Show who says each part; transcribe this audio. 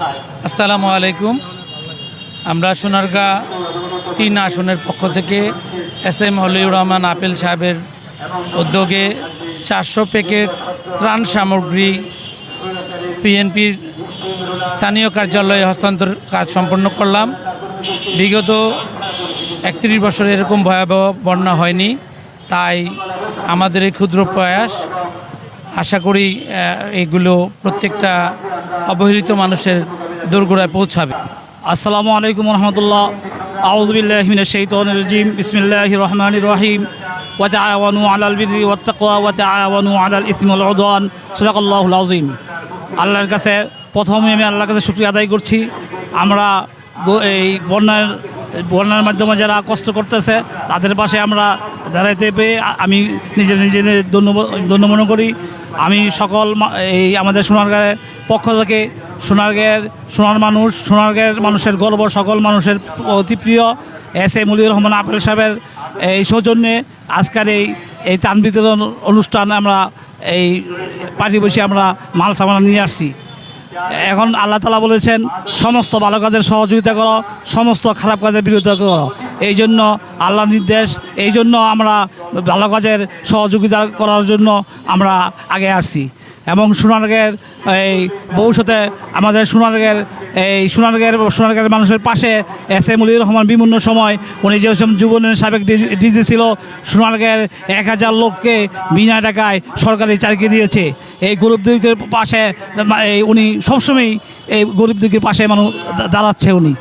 Speaker 1: আসসালামু আলাইকুম। আমরা সোনারগাঁ তিন আসনের পক্ষ থেকে এস এম হলিউর রহমান আপেল সাহেবের উদ্যোগে চারশো প্যাকেট ত্রাণ সামগ্রী পিএনপির স্থানীয় কার্যালয়ে হস্তান্তর কাজ সম্পন্ন করলাম। বিগত একত্রিশ বছর এরকম ভয়াবহ বন্যা হয়নি, তাই আমাদের এই ক্ষুদ্র প্রয়াস, আশা করি এগুলো প্রত্যেকটা অবহেলিত মানুষের দোরগোড়ায় পৌঁছাবে।
Speaker 2: আসসালামু আলাইকুম রহমতুল্লাহ আউজবিল্লাহমিন মিনাশ ইসমিল্লাহ রহমান রহিম। ওয়া তাআওয়ানু আলাল তাআওয়ানু আলাল ইসমুল উদওয়ান। সাদাকাল্লাহুল আল্লাহর কাছে, প্রথমে আমি আল্লাহর কাছে শুকরিয়া আদায় করছি। আমরা এই বন্যার বন্যার মাধ্যমে যারা কষ্ট করতেছে, তাদের পাশে আমরা দাঁড়াইতে পেয়ে আমি নিজে নিজে ধন্য মনে করি। আমি সকল এই আমাদের সোনারগাঁয়ের পক্ষ থেকে সোনারগাঁয়ের সোনার মানুষ, সোনারগাঁয়ের মানুষের গর্ব, সকল মানুষের অতি প্রিয় এস এ মুলিউর রহমান আপেল সাহেবের এই সৌজন্যে আজকের এই এই তান বিতরণ অনুষ্ঠানে আমরা এই পার্টি বসে আমরা মাল সামানা নিয়ে আসছি। এখন আল্লাহ তালা বলেছেন, সমস্ত ভালো কাজের সহযোগিতা করো, সমস্ত খারাপ কাজের বিরোধিতা করো। এই জন্য আল্লাহ নির্দেশ, এই জন্য আমরা ভালো কাজের সহযোগিতা করার জন্য আমরা আগে আসছি। এবং সোনারগের এই, ভবিষ্যতে আমাদের সোনারগের এই সোনারগের সোনারগের মানুষের পাশে এস এম মুলির রহমান বিভিন্ন সময় উনি যে যুবনের সাবেক ডিজি ছিল সোনারগের এক হাজার লোককে বিনা টাকায় সরকারি চাকরি দিয়েছে। এই গরিব দুঃখের পাশে উনি সবসময় এই গরিব দুঃখের পাশে মানুষ দাঁড়াচ্ছে উনি।